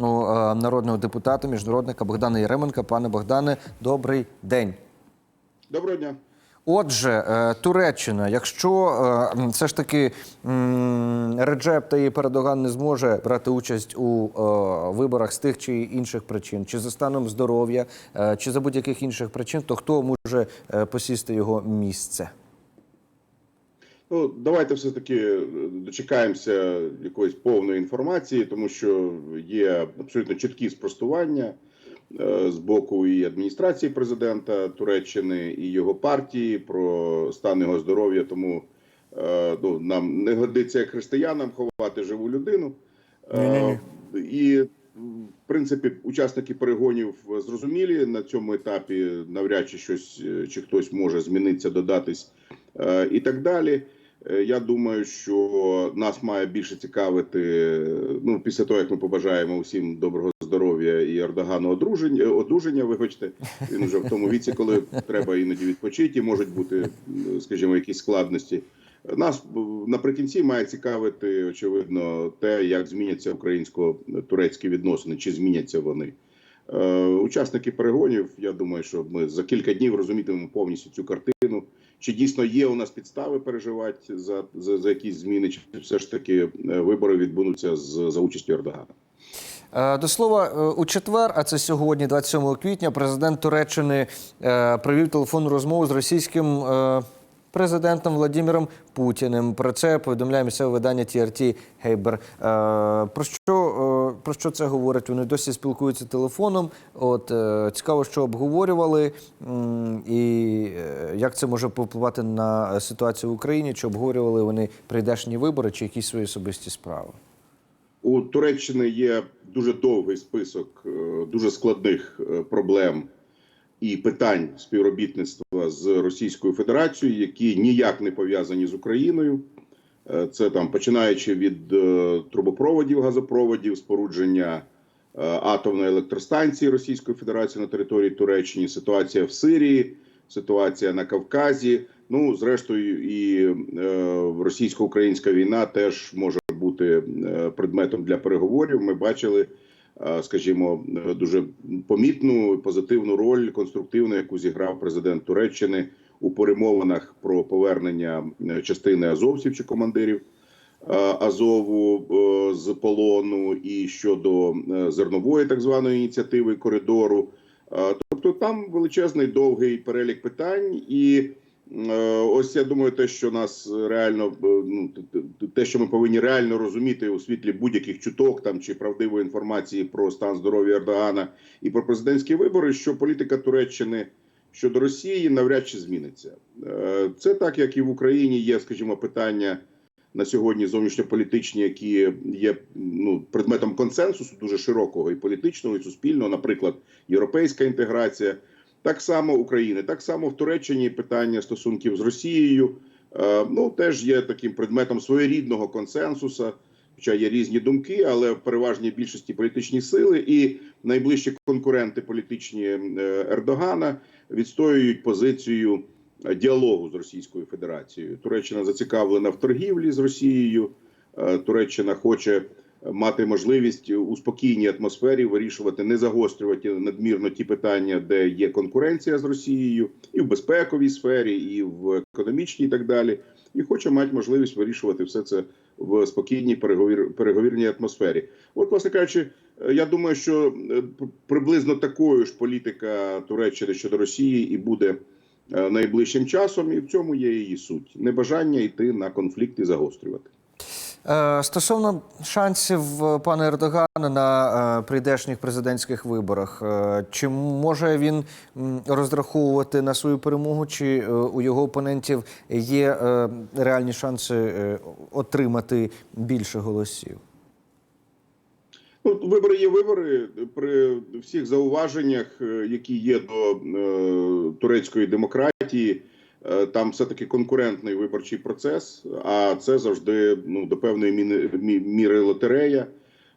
у е, народного депутата, міжнародника Богдана Єременка. Пане Богдане, добрий день. Доброго дня. Отже, е, Туреччина, якщо е, все ж таки Реджеп Таїп Ердоган не зможе брати участь у виборах з тих чи інших причин, чи за станом здоров'я, чи за будь-яких інших причин, то хто може посісти його місце? Ну давайте все таки дочекаємося якоїсь повної інформації, тому що є абсолютно чіткі спростування е, з боку і адміністрації президента Туреччини і його партії про стан його здоров'я. Тому е, ну, нам не годиться як християнам ховати живу людину. Е, І в принципі, учасники перегонів зрозумілі на цьому етапі. Навряд чи щось е, чи хтось може змінитися, додатись е, і так далі. Е, Я думаю, що нас має більше цікавити. Ну, після того як ми побажаємо усім доброго здоров'я і Ердогану одруження, одруження. Вибачте, він вже в тому віці, коли треба іноді відпочити, можуть бути, скажімо, якісь складності. Нас наприкінці має цікавити очевидно те, як зміняться українсько-турецькі відносини, чи зміняться вони. Е, Учасники перегонів. Я думаю, що ми за кілька днів розумітимемо повністю цю картину. Чи дійсно є у нас підстави переживати за за, за якісь зміни, чи все ж таки е, вибори відбудуться з за участю Ердогана? Е, До слова, е, у четвер, а це сьогодні, 27 квітня, президент Туреччини провів телефонну розмову з російським президентом Владимиром Путіним. Про це повідомляє місцеве видання TRT Гейбер. Е, Про що, е, про що це говорить? Вони досі спілкуються телефоном. От е, цікаво, що обговорювали, і як це може повпливати на ситуацію в Україні? Чи обговорювали вони прийдешні вибори, чи якісь свої особисті справи? У Туреччини є дуже довгий список дуже складних проблем і питань співробітництва з Російською Федерацією, які ніяк не пов'язані з Україною. Е, Це там починаючи від е, трубопроводів, газопроводів, спорудження е, атомної електростанції Російської Федерації на території Туреччини, ситуація в Сирії, ситуація на Кавказі. Ну, зрештою, і російсько-українська війна теж може бути предметом для переговорів. Ми бачили, скажімо, е, дуже помітну позитивну роль конструктивну, яку зіграв президент Туреччини у перемовинах про повернення е, частини азовців чи командирів. е, Азову е, з полону і щодо е, зернової так званої ініціативи коридору. Е, Тобто там величезний довгий перелік питань, і е, ось я думаю, те, що нас реально е, ну те, що ми повинні реально розуміти у світлі будь-яких чуток там чи правдивої інформації про стан здоров'я Ердогана і про президентські вибори, що політика Туреччини щодо Росії навряд чи зміниться. Е, Це так, як і в Україні є, скажімо, питання на сьогодні зовнішньополітичні, які є ну предметом консенсусу дуже широкого і політичного, і суспільного, наприклад, європейська інтеграція, так само України, так само в Туреччині питання стосунків з Росією. е, Ну теж є таким предметом своєрідного консенсусу. Хоча є різні думки, але в переважній більшості політичні сили і найближчі конкуренти політичні е, Ердогана відстоюють позицію е, діалогу з Російською Федерацією. Туреччина зацікавлена в торгівлі з Росією. Туреччина хоче мати можливість у спокійній атмосфері вирішувати, не загострювати надмірно ті питання, де є конкуренція з Росією, і в безпековій сфері, і в економічній, і так далі. І хоче мати можливість вирішувати все це в спокійній переговір, переговірній атмосфері. От, власне кажучи, я думаю, що е, приблизно такою ж політика Туреччини щодо Росії і буде е, найближчим часом, і в цьому є її суть небажання йти на конфлікт і загострювати. Е, Стосовно шансів е, пана Ердогана на е, прийдешніх президентських виборах, чи може він розраховувати на свою перемогу, чи у його опонентів є реальні шанси отримати більше голосів? Ну, вибори є вибори при всіх зауваженнях, які є до турецької демократії. Е, Там все таки конкурентний виборчий процес, а це завжди ну до певної міри лотерея.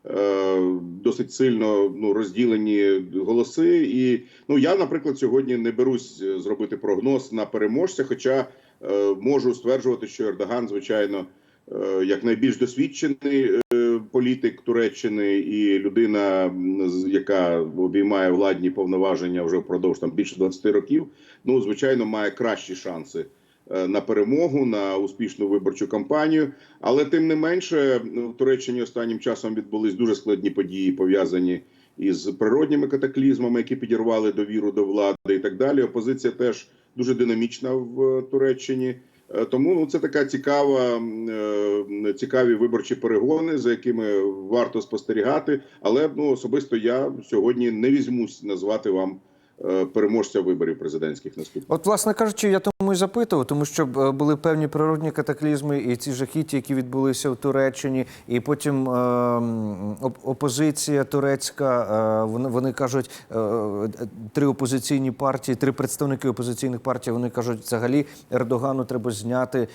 Е, Досить сильно ну розділені голоси, і ну я, наприклад, сьогодні не берусь е, зробити прогноз на переможця. Хоча е, можу стверджувати, що Ердоган, звичайно, е, як найбільш досвідчений політик, Туреччини і людина, яка обіймає владні повноваження вже впродовж там більше 20 років, ну звичайно, має кращі шанси е, на перемогу, на успішну виборчу кампанію. Але тим не менше, ну, в Туреччині останнім часом відбулись дуже складні події, пов'язані із природніми катаклізмами, які підірвали довіру до влади, і так далі. Опозиція теж дуже динамічна в е, Туреччині. Е, Тому ну, це така цікава, е, цікаві виборчі перегони, за якими варто спостерігати. Але ну особисто я сьогодні не візьмусь назвати вам переможця виборів президентських наступних. От, власне кажучи, я тому і запитував, тому що е, були певні природні катаклізми і ці жахіття, які відбулися в Туреччині, і потім е, опозиція турецька. Е, вони, вони кажуть, три опозиційні партії, три представники опозиційних партій. Вони кажуть, взагалі Ердогану треба зняти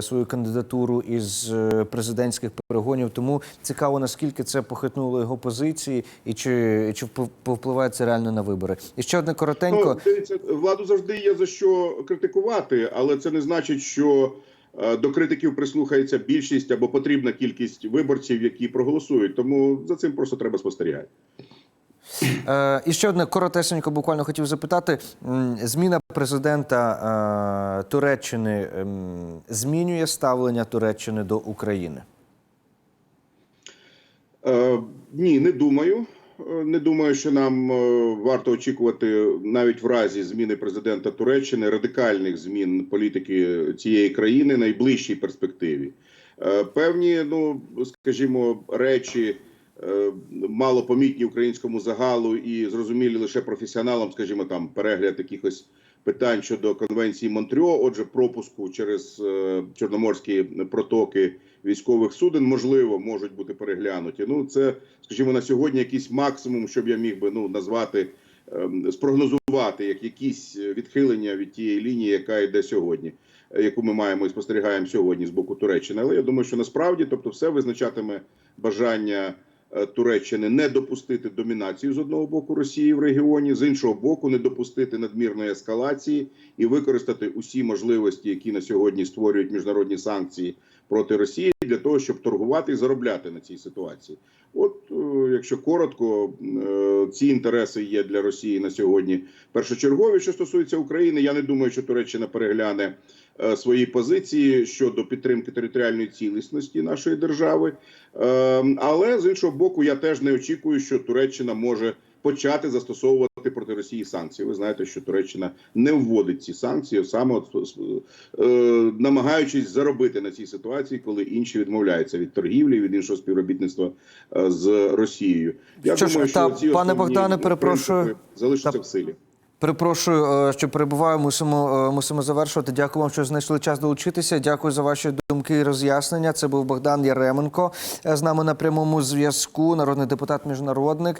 свою кандидатуру із президентських перегонів. Тому цікаво, наскільки це похитнуло його позиції, і чи, чи повпливає це реально на вибори. І ще одне коротенько. Ну, дивіться, владу завжди є за що критикувати, але це не значить, що е, до критиків прислухається більшість або потрібна кількість виборців, які проголосують. Тому за цим просто треба спостерігати. Е, і ще одне коротесенько буквально хотів запитати. Зміна президента е, Туреччини ем, змінює ставлення Туреччини до України. Е, ні, не думаю. Е, Не думаю, що нам е, варто очікувати навіть в разі зміни президента Туреччини радикальних змін політики цієї країни в найближчій перспективі. Е, Певні, ну скажімо, речі малопомітні українському загалу і зрозумілі лише професіоналам, скажімо, там перегляд якихось питань щодо конвенції Монтрьо, отже, пропуску через чорноморські протоки військових суден, можливо, можуть бути переглянуті. Ну, це, скажімо, на сьогодні якийсь максимум, щоб я міг би ну назвати, ем, спрогнозувати як якісь відхилення від тієї лінії, яка йде сьогодні, е, яку ми маємо і спостерігаємо сьогодні з боку Туреччини. Але я думаю, що насправді, тобто, все визначатиме бажання. е, Туреччини не допустити домінацію з одного боку Росії в регіоні, з іншого боку, не допустити надмірної ескалації і використати усі можливості, які на сьогодні створюють міжнародні санкції проти Росії, для того, щоб торгувати і заробляти на цій ситуації. От, е, якщо коротко, е, ці інтереси є для Росії на сьогодні першочергові. Що стосується України, я не думаю, що Туреччина перегляне е, свої позиції щодо підтримки територіальної цілісності нашої держави. Е, Але з іншого боку, я теж не очікую, що Туреччина може почати застосовувати проти Росії санкції. Ви знаєте, що Туреччина не вводить ці санкції, саме от, е, намагаючись заробити на цій ситуації, коли інші відмовляються від торгівлі, від іншого співробітництва е, з Росією. Я Що ж, думаю, та, ці пане Богдане, перепрошую. принципи залишаться Та- в силі. Перепрошую, е, що перебуваю. Мусимо, е, мусимо завершувати. Дякую вам, що знайшли час долучитися. Дякую за ваші думки і роз'яснення. Це був Богдан Яременко з нами на прямому зв'язку, народний депутат, міжнародник.